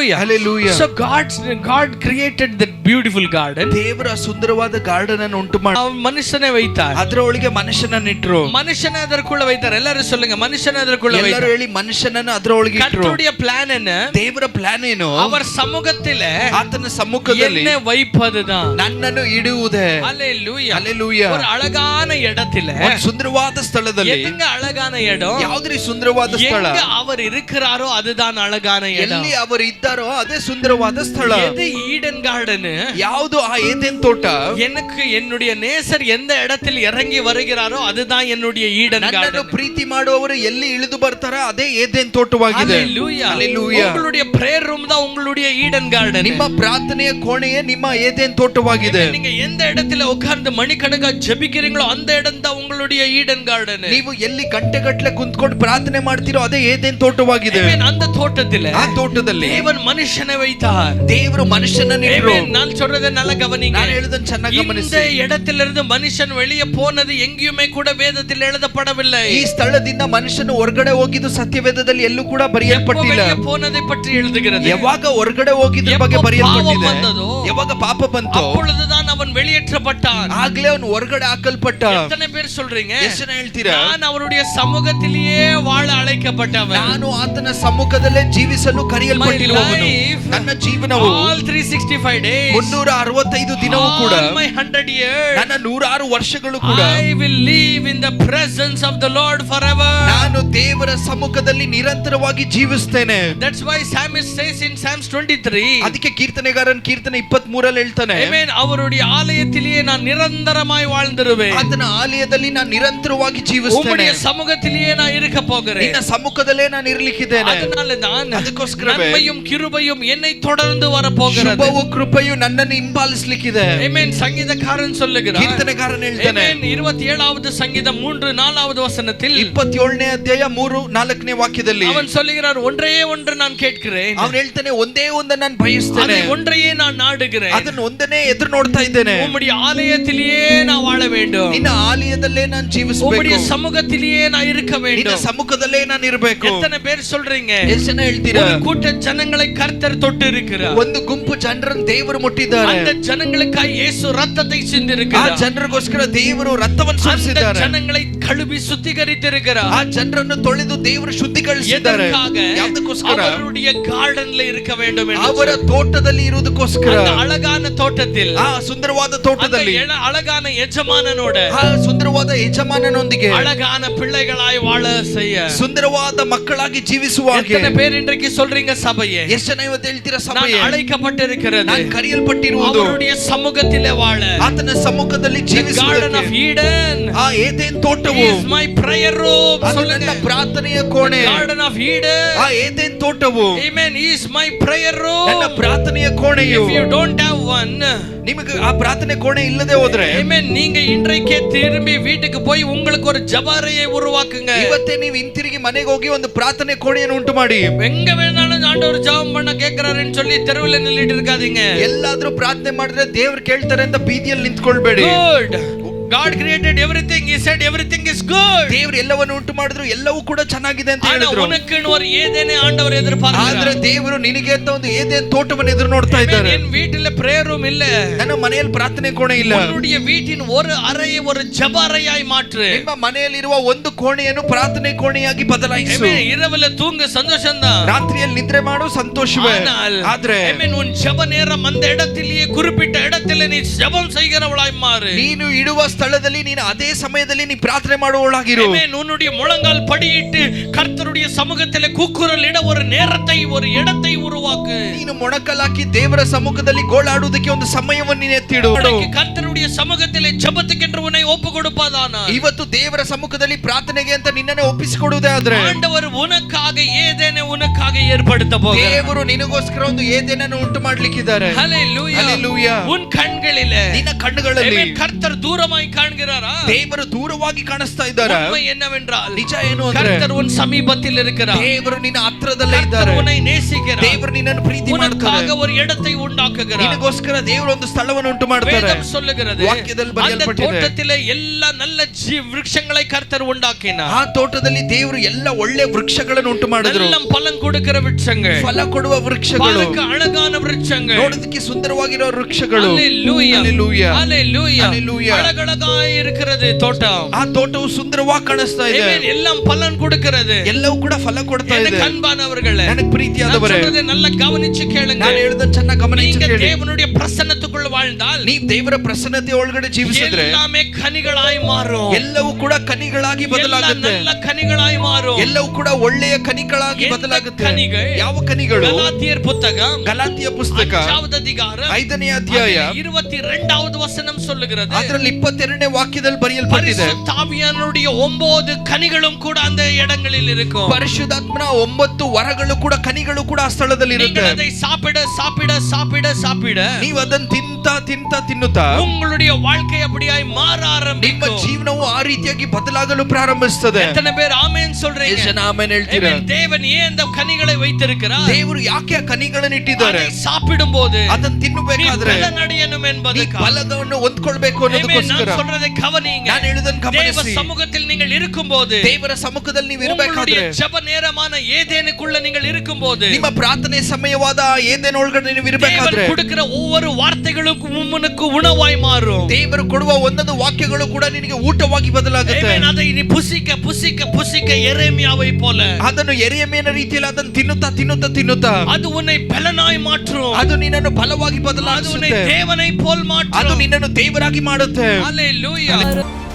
Hallelujah. Hallelujah. So God's God created that beautiful garden. ದೇವರ ಸುಂದರವಾದ garden ಅನ್ನು ಉಂಟು ಮಾಡಿ அவன் மனுஷனை வைத்தார் ಅದರೊಳಗೆ ಮನುಷ್ಯನನ್ನ ಇಟ್ರು மனுஷனை அதற்குள்ள வைத்தார் எல்லாரும் சொல்லுங்க மனுஷனை அதற்குள்ள ಎಲ್ಲರೂ வைத்தார் ಹೇಳಿ ಮನುಷ್ಯನನ್ನ ಅದರೊಳಗೆ ಇಟ್ರು கர்த்தருடைய பிளான் என்ன ದೇವರ ಪ್ಲಾನ್ ಏನು அவர் சமூகத்தில ಆತನ ಸಮ್ಮುಖದಲ್ಲಿ என்ன வைப்பதுதான் ನನ್ನನ್ನು ಇಡುವುದೇ Hallelujah. Hallelujah. ஒரு அழகான இடத்துல ಒಂದು ಸುಂದರವಾದ ಸ್ಥಳದಲ್ಲಿ எங்க அழகான இடம் ಯಾವ್ದ್ರಿ ಸುಂದರವಾದ ಸ್ಥಳ எங்க அவர் இருக்கிறாரோ அதுதான் அழகான இடம் ಎಲ್ಲಿ ಅವರು ಇದ್ದಾರೋ ಅದೇ ಸುಂದರವಾದ ಸ್ಥಳ எது ஈடன் கார்டன் ಯಾವುದು ಆ ಏದೇನ್ ತೋಟ எனக்கு என்னுடைய நேசர் எந்த இடத்தில் இறங்கி வருகிறாரோ அதுதான் என்னுடைய ஈடன் ನನ್ನನ್ನು கார்டன் ಪ್ರೀತಿ ಮಾಡುವವರು ಎಲ್ಲಿ ಇಳಿದು ಬರ್ತಾರ ಅದೇ ಏದೇನ್ ತೋಟವಾಗಿದೆ Hallelujah. Hallelujah. உங்களுடைய பிரேயர் ரூம் தான் உங்களுடைய ஈடன் கார்டன் ನಿಮ್ಮ ಪ್ರಾರ್ಥನೆಯ ಕೋಣೆಯೇ ನಿಮ್ಮ ಏದೇನ್ ತೋಟವಾಗಿದೆ நீங்க எந்த இடத்துல உட்கார்ந்து மணிக்கணக்கா ஜெபிக்கிறீங்களோ அந்த இடம் தான் உங்களுடைய ஈடன் கார்டன் ನೀವು ಎಲ್ಲಿ ಗಂಟೆಗಟ್ಲೆ ಕುಂತ್ಕೊಂಡು ಪ್ರಾರ್ಥನೆ ಮಾಡ್ತೀರೋ ಅದೇ ಏದೇನ್ ತೋಟವಾಗಿದೆ அந்த தோட்டத்துல ಆ ತೋಟದಲ್ಲಿ தேவன் மனுஷனை வைத்தார் ದೇವರು ಮನುಷ್ಯನನ್ನ ಇಟ್ರು Amen. நான் சொல்றதை நல்லா கவனிங்க ನಾನು ಹೇಳುದನ್ನ ಚೆನ್ನಾಗಿ இந்த ಗಮನಿಸಿ இடத்திலிருந்து மனுஷன் வெளியே போனது எங்கேயுமே கூட வேதத்தில் எழுதப்படவில்லை ಈ ಸ್ಥಳದಿಂದ ಮನುಷ್ಯನು ಹೊರಗಡೆ ಹೋಗಿದ್ದು ಸತ್ಯವೇದದಲ್ಲಿ ಎಲ್ಲೂ ಕೂಡ எப்போ ಬರೆಯಲ್ಪಟ್ಟಿಲ್ಲ வெளியே போனதை பற்றி எழுதுகிறது ಯಾವಾಗ ಹೊರಗಡೆ ಹೋಗಿದ್ರ ಬಗ್ಗೆ எப்போ ಬರೆಯಲ್ಪಟ್ಟಿದೆ ಪಾಪ ಬಂದದೋ, ಯಾವಾಗ ಪಾಪ ಬಂತು அப்பொழுதுதான் அவன் வெளியேற்றப்பட்டான் ಆಗ್ಲೇ ಅವನು ಹೊರಗಡೆ ಹಾಕಲ್ಪಟ್ಟ எத்தனை பேர் சொல்றீங்க ಎಷ್ಟು ಜನ ಹೇಳ್ತೀರಾ நான் அவருடைய சமூகத்திலேயே வாழ அழைக்கப்பட்டவன் ನಾನು ಆತನ ಸಮ್ಮುಖದಲ್ಲೇ ಜೀವಿಸಲು ಕರೆಯಲ್ಪಟ್ಟಿರುವವನು My life, ನನ್ನ ಜೀವನವು all 365 days ಮುನ್ನೂರ ಅರವತ್ತೈದು ದಿನವೂ ಕೂಡ all my 100 years ನನ್ನ ನೂರಾರು ವರ್ಷಗಳು ಕೂಡ I will live in the presence of the Lord forever ನಾನು ದೇವರ ಸಮ್ಮುಖದಲ್ಲಿ ನಿರಂತರವಾಗಿ ಜೀವಿಸ್ತೇನೆ that's why psalmist says in psalms 23 ಅದಕ್ಕೆ ಕೀರ್ತನೆಗಾರನ್ ಕೀರ್ತನೆ ಇಪ್ಪತ್ತ್ ಮೂರಲ್ಲಿ ಹೇಳ್ತಾನೆ Amen. அவருடைய ஆலயத்திலேயே நான் நிரந்தரமாய் வாழ்ந்துருவேன் ಆತನ ಆಲಯದಲ್ಲಿ ನಾನು ನಿರಂತರವಾಗಿ ಜೀವಿಸ್ತೇನೆ உம்முடைய சமூகத்திலேயே நான் இருக்க போகிறேன் ನಿನ್ನ ಸಮ್ಮುಖದಲ್ಲೇ ನಾನು ಇರ್ಲಿಕ್ಕಿದ್ದೇನೆ அதனால தான் ಅದಕ್ಕೋಸ್ಕರವೇ நன்மையும் கிருபையும் என்னை தொடர்ந்து வரப்போகிறது ಶುಭವು ಕೃಪೆಯು ನನ್ನನ್ನು ಹಿಂಬಾಲಿಸ್ಲಿಕ್ಕಿದೆ Amen. சங்கீதக்காரன் சொல்லுகிறார் ಕೀರ್ತನೆಗಾರನ್ ಹೇಳ್ತಾನೆ Amen. இருபத்தி ஏழாவது சங்கீதம் மூன்று நாலாவது வசனத்தில் ಇಪ್ಪತ್ತೇಳನೇ ಅಧ್ಯಾಯ ಮೂರು ನಾಲ್ಕನೇ ವಾಕ್ಯದಲ್ಲಿ அவன் சொல்லுகிறார் ஒன்றே ஒன்று நான் கேட்கிறேன் ಅವನು ಹೇಳ್ತಾನೆ ಒಂದೇ ಒಂದನ್ನು ನಾನು ಬಯಸ್ತೇನೆ அதை ஒன்றையே நான் நாடுகிறேன் ಅದನ್ನ ಒಂದನೇ ಎದುರು ನೋಡ್ತಾ ಇದ್ದೇನೆ உம்முடைய ஆலயத்திலேயே நான் வாழ வேண்டும் ನಿನ್ನ ಆಲಯದಲ್ಲೇ ನಾನು ಜೀವಿಸಬೇಕು உம்முடைய சமூகத்திலேயே நான் இருக்க ನಿನ್ನ வேண்டும் ಸಮ್ಮುಖದಲ್ಲೇ ನಾನು ಇರಬೇಕು எத்தனை பேர் சொல்றீங்க ಎಷ್ಟು ಜನ ಹೇಳ್ತೀರಾ ஒரு கூட்ட ஜனங்களை கர்த்தர் தொட்டு இருக்கிறார் ಒಂದು ಗುಂಪು ಜನರನ್ನು ದೇವರು ಮುಟ್ಟಿದ್ದಾರೆ அந்த ஜனங்களுக்காய் இயேசு ரத்தத்தை ಆ சிந்திருக்கிறார் ಜನರಿಗೋಸ್ಕರ ದೇವರು ರಕ್ತವನ್ನು அந்த ಸುರಿಸಿದ್ದಾರೆ ஜனங்களை கழுவி சுத்திகரித்திருக்கிறார் ಆ ಜನರನ್ನು ತೊಳೆದು ದೇವರು ಶುದ್ಧೀಕರಿಸಿದ್ದಾರೆ எதற்காக ಯಾವ್ದಕ್ಕೋಸ್ಕರ அவருடைய கார்டன்ல இருக்க வேண்டும் என்று ಅವರ ತೋಟದಲ್ಲಿ ಇರುವುದಕ್ಕೋಸ್ಕರ அந்த அழகான தோட்டத்தில் ಆ ಸುಂದರವಾದ அந்த ತೋಟದಲ್ಲಿ எழ- அழகான எஜமானனோட ಆ ಸುಂದರವಾದ ಯಜಮಾನನೊಂದಿಗೆ அழகான பிள்ளைகளாய் வாழ செய்ய ಸುಂದರವಾದ ಮಕ್ಕಳಾಗಿ ಜೀವಿಸುವ ಹಾಗೆ எத்தனை பேர் இன்றைக்கு சொல்றீங்க சபையே ಎಷ್ಟು ಜನ ಇವತ್ತು ಹೇಳ್ತೀರಾ நான் ಸಮಯ அழைக்கப்பட்டிருக்கிறது ನಾನು ಕರೆಯಲ್ಪಟ್ಟಿರುವುದು அவருடைய சமூகத்திலே வாழ ಆತನ ಸಮ್ಮುಖದಲ್ಲಿ The garden of ಜೀವಿಸುವುದಕ್ಕೆ Eden ಆ Eden ತೋಟವು is my prayer room ಅದು சொல்லுங்க ನನ್ನ ಪ್ರಾರ್ಥನೆಯ ಕೋಣೆ garden of Eden ಆ Eden ತೋಟವು amen is my prayer ನನ್ನ room ಪ್ರಾರ್ಥನೆಯ ಕೋಣೆಯು if you don't have one ನಿಮಗೆ ಆ ಪ್ರಾರ್ಥನೆ ಕೋಣೆ ಇಲ್ಲದೆ ಹೋದ್ರೆ amen நீங்க இன்றைக்கே திரும்பி வீட்டுக்கு போய் உங்களுக்கு ஒரு ஜபாரையை உருவாக்குங்க ಇವತ್ತೇ ನೀವು ಹಿಂತಿರುಗಿ ಮನೆಗೆ ಹೋಗಿ ಒಂದು ಪ್ರಾರ್ಥನೆ ಕೋಣೆಯನ್ನು ಉಂಟು ಮಾಡಿ எங்க வேணாலும் ஆண்டவர் ஜெபம் பண்ண கேக்குறாருன்னு சொல்லி தெருவில் நின்னுட்டு இருக்காதீங்க ಎಲ್ಲಾದ್ರೂ ಪ್ರಾರ್ಥನೆ ಮಾಡಿದ್ರೆ ದೇವ್ರು ಕೇಳ್ತಾರೆ ಅಂತ ಬೀದಿಯಲ್ಲಿ ನಿಂತ್ಕೊಳ್ಬೇಡಿ good God created everything he said everything is good ದೇವ್ರು ಎಲ್ಲವನ್ನು ಉಂಟು ಮಾಡಿದ್ರು ಎಲ್ಲವೂ ಕೂಡ ಚೆನ್ನಾಗಿದೆ ಅಂತ ஆனா ಹೇಳಿದ್ರು உனக்குன்னு ஒரு ஏதேனே ஆண்டவர் ಆದ್ರೆ எதிர்பார்க்கிறார் ದೇವರು ನಿನಗೆ ಅಂತ ಒಂದು ಏದೇನ್ ತೋಟವನ್ನು ಎದುರು ನೋಡ್ತಾ Amen. ಇದ್ದಾರೆ என் வீட்டுல பிரேயர் ரூம் இல்ல ನನ್ನ ಮನೆಯಲ್ಲಿ ಪ್ರಾರ್ಥನೆ ಕೋಣೆ ಇಲ್ಲ உன்னுடைய வீட்டின் ஒரு அறையை ஒரு ஜபாரையாய் மாற்று ನಿಮ್ಮ ಮನೆಯಲ್ಲಿರುವ ಒಂದು ಕೋಣೆಯನ್ನು ಪ್ರಾರ್ಥನೆ ಕೋಣೆಯಾಗಿ ಬದಲಾಯಿಸು Amen. இரவுல தூங்க சந்தோஷம்தான் ರಾತ್ರಿಯಲ್ಲಿ ನಿದ್ರೆ ಮಾಡು ಸಂತೋಷವೇ ஆனால் ಆದ್ರೆ Amen. உன் ஜெப நேரம் அந்த இடத்திலேயே குறிப்பிட்ட இடத்துல நீ ஜெபம் செய்கிறவளாய் மாறு ನೀನು ಇಡುವ ಸ್ಥಳದಲ್ಲಿ ನೀನು ಅದೇ ಸಮಯದಲ್ಲಿ ನೀ ಪ್ರಾರ್ಥನೆ ಮಾಡುವವಳಾಗಿರು Amen. உன்னுடைய முழங்கால் படியிட்டு கர்த்தருடைய சமூகத்திலே கூக்குரல் இட ஒரு நேரத்தை ஒரு இடத்தை உருவாக்கு ನೀನು ಮೊಣಕಲಾಕಿ ದೇವರ ಸಮ್ಮುಖದಲ್ಲಿ ಗೋಳಾಡುವುದಕ್ಕೆ ಒಂದು ಸಮಯವನ್ನು ನೀನು ಎತ್ತಿಡು உனக்கு கர்த்தருடைய சமூகத்திலே ஜெபத்துக்கென்று உன்னை ஒப்பு கொடுப்பதானா ಇವತ್ತು ದೇವರ ಸಮ್ಮುಖದಲ್ಲಿ ಪ್ರಾರ್ಥನೆಗೆ ಅಂತ ನಿನ್ನನ್ನೇ ಒಪ್ಪಿಸಿಕೊಡುವುದೇ ಆದ್ರೆ ஆண்டவர் உனக்காக ஏதேனே உனக்காக ஏற்படுத்த போகிறார் ದೇವರು ನಿನಗೋಸ್ಕರ ಒಂದು ಏದೇನನ್ನು ಉಂಟು ಮಾಡ್ಲಿಕ್ಕಿದ್ದಾರೆ Hallelujah. Hallelujah. உன் கண்களிலே ನಿನ್ನ ಕಣ್ಣುಗಳಲ್ಲಿ Amen. கர்த்தர் தூரமாய் காண்கிறாரா ದೇವರು ದೂರವಾಗಿ ಕಾಣಿಸ್ತಾ ಇದ್ದಾರೆ உண்மை என்னவென்றால் ನಿಜ ಏನು ಅಂದ್ರೆ கர்த்தர் உன் சமீபத்தில் இருக்கிறார் ದೇವರು ನಿನ್ನ ಹತ್ರದಲ್ಲೇ கர்த்தர் ಇದ್ದಾರೆ உன்னை நேசிக்கிறார் ದೇವರು ನಿನ್ನನ್ನು ಪ್ರೀತಿ ಮಾಡ್ತಾರೆ உனக்காக ஒரு இடத்தை உண்டாக்குகிறார் ನಿನಗೋಸ್ಕರ ದೇವರು ಒಂದು ಸ್ಥಳವನ್ನು ಉಂಟು ಮಾಡ್ತಾರೆ வேதம் சொல்லுகிறது ವಾಕ್ಯದಲ್ಲಿ அந்த ಬರೆಯಲ್ಪಟ್ಟಿದೆ தோட்டத்திலே எல்லா ಎಲ್ಲ நல்ல ಜೀ விருட்சங்களை கர்த்தர் உண்டாக்கினார் ಆ ತೋಟದಲ್ಲಿ ದೇವರು ಎಲ್ಲ ಒಳ್ಳೆ ವೃಕ್ಷಗಳನ್ನು ಉಂಟು ಮಾಡಿದ್ರು எல்லாம் பலன் கொடுக்கிற விருட்சங்கள் ಫಲ ಕೊಡುವ ವೃಕ್ಷಗಳು பாலுக்கு அழகான விருட்சங்கள் ನೋಡೋದಕ್ಕೆ ಸುಂದರವಾಗಿರೋ ವೃಕ್ಷಗಳು Hallelujah. Hallelujah. Hallelujah. Hallelujah. அழகழகாய் இருக்கிறது தோட்டம் ಆ ತೋಟವು ಸುಂದರವಾಗಿ ಕಾಣಿಸ್ತಾ ಇದೆ Amen. எல்லாம் பலன் கொடுக்கிறது ಎಲ್ಲವೂ ಕೂಡ ಫಲ ಕೊಡ್ತಾ ಇದೆ எனக்கு அன்பானவர்களே ನನಗೆ நான் ಪ್ರೀತಿಯಾದವರೇ சொல்றதை நல்லா கவனிச்சு கேளுங்க ನಾನು ಹೇಳ್ದ ಚೆನ್ನಾಗಿ ಗಮನಿಸಿ நீங்க ಕೇಳಿ தேவனுடைய பிரசன்னத்துக்குள்ள வாழ்ந்தால் ನೀವ್ ದೇವರ ಪ್ರಸನ್ನತೆ ಒಳಗಡೆ ಜೀವಿಸಿದ್ರೆ எல்லாமே கனிகளாய் மாறும் ಎಲ್ಲವೂ ಕೂಡ ಕನಿಗಳಾಗಿ எல்லாம் ಬದಲಾಗುತ್ತೆ நல்ல கனிகளாய் மாறும் ಎಲ್ಲವೂ ಕೂಡ ಒಳ್ಳೆಯ ಕನಿಗಳಾಗಿ எந்த ಬದಲಾಗುತ್ತೆ கனிகள்? ಯಾವ ಕನಿಗಳು கலாத்தியர் புத்தகம் ಗಲಾತಿಯ ಪುಸ್ತಕ அஞ்சாவது அதிகாரம் ಐದನೇ ಅಧ್ಯಾಯ அதில் இருபத்தி இரண்டாவது வசனம் சொல்லுகிறது ಅದರಲ್ಲಿ ಇಪ್ಪತ್ತೆರಡನೇ ವಾಕ್ಯದಲ್ಲಿ ಬರೆಯಲ್ಪಟ್ಟಿದೆ பரிசுத்தாவியானுடைய ஒன்பது கனிகளும் கூட அந்த இடங்களில் இருக்கும் ಪರಿಶುದ್ಧಾತ್ಮನ ಒಂಬತ್ತು ವರಗಳು ಕೂಡ ಕನಿಗಳು ಕೂಡ ಆ ಸ್ಥಳದಲ್ಲಿ ಇರುತ್ತೆ நீங்கள் அதை சாப்பிட சாப்பிட சாப்பிட சாப்பிட ನೀವು ಅದನ್ನ ತಿಂತ ತಿಂತ ತಿನ್ನುತ್ತಾ உங்களுடைய வாழ்க்கை அப்படியாய் மாற ನಿಮ್ಮ ஆரம்பிக்கும் ಜೀವನವು ಆ ರೀತಿಯಾಗಿ ಬದಲಾಗಲು ಪ್ರಾರಂಭಿಸ್ತದೆ எத்தனை பேர் ஆமென் ಎಷ್ಟು சொல்றீங்க ಜನ ಆಮೇಲೆ ಹೇಳ್ತೀರಾ Amen. தேவன் ஏன் அந்த கனிகளை வைத்திருக்கிறார் ದೇವರು ಯಾಕೆ ಆ ಕನಿಗಳನ್ನು ಇಟ್ಟಿದ್ದಾರೆ அதை சாப்பிடும் போது ಅದನ್ನ நீ ತಿನ್ನಬೇಕಾದ್ರೆ பலனடையணும் ನೀ என்பதற்காக ಫಲದವನ್ನು ಹೊಂದ್ಕೊಳ್ಬೇಕು Amen. ಅನ್ನೋದಕ್ಕೋಸ್ಕರ நான் சொல்றதை கவனிங்க ನಾನು ಹೇಳುದನ್ನ தேவ ಗಮನಿಸಿ சமூகத்தில் நீங்கள் இருக்கும்போது ದೇವರ ಸಮ್ಮುಖದಲ್ಲಿ ನೀವು உங்களுடைய ಇರಬೇಕಾದ್ರೆ ஜெப நேரமான ஏதேனுக்குள்ள நீங்கள் இருக்கும்போது ನಿಮ್ಮ ಪ್ರಾರ್ಥನೆ ಸಮಯವಾದ ಏದೇನ ಒಳಗಡೆ ನೀವು ಇರಬೇಕಾದ್ರೆ தேவன் கொடுக்கிற ஒவ்வொரு வார்த்தைகளுக்கும் உம்மனுக்கு உணவாய் மாறும் ದೇವರು ಕೊಡುವ ಒಂದೊಂದು ವಾಕ್ಯಗಳು ಕೂಡ ನಿನಗೆ ಊಟವಾಗಿ ಬದಲಾಗುತ್ತೆ Amen. அதை நீ புசிக்க புசிக்க புசிக்க எரேமியாவை போல ಅದನ್ನು ಎರೆಯಮೇನ ರೀತಿಯಲ್ಲಿ ಅದನ್ನು ತಿನ್ನುತ್ತಾ ತಿನ್ನುತ್ತಾ ತಿನ್ನುತ್ತಾ அது உன்னை பலனாய் மாற்றும் ಅದು ನಿನ್ನನ್ನು ಬಲವಾಗಿ அது உன்னை ಬದಲಾಯಿಸುತ್ತೆ தேவனை போல் ಅದು மாற்றும் ನಿನ್ನನ್ನು ದೇವರಾಗಿ ಮಾಡುತ್ತೆ Hallelujah.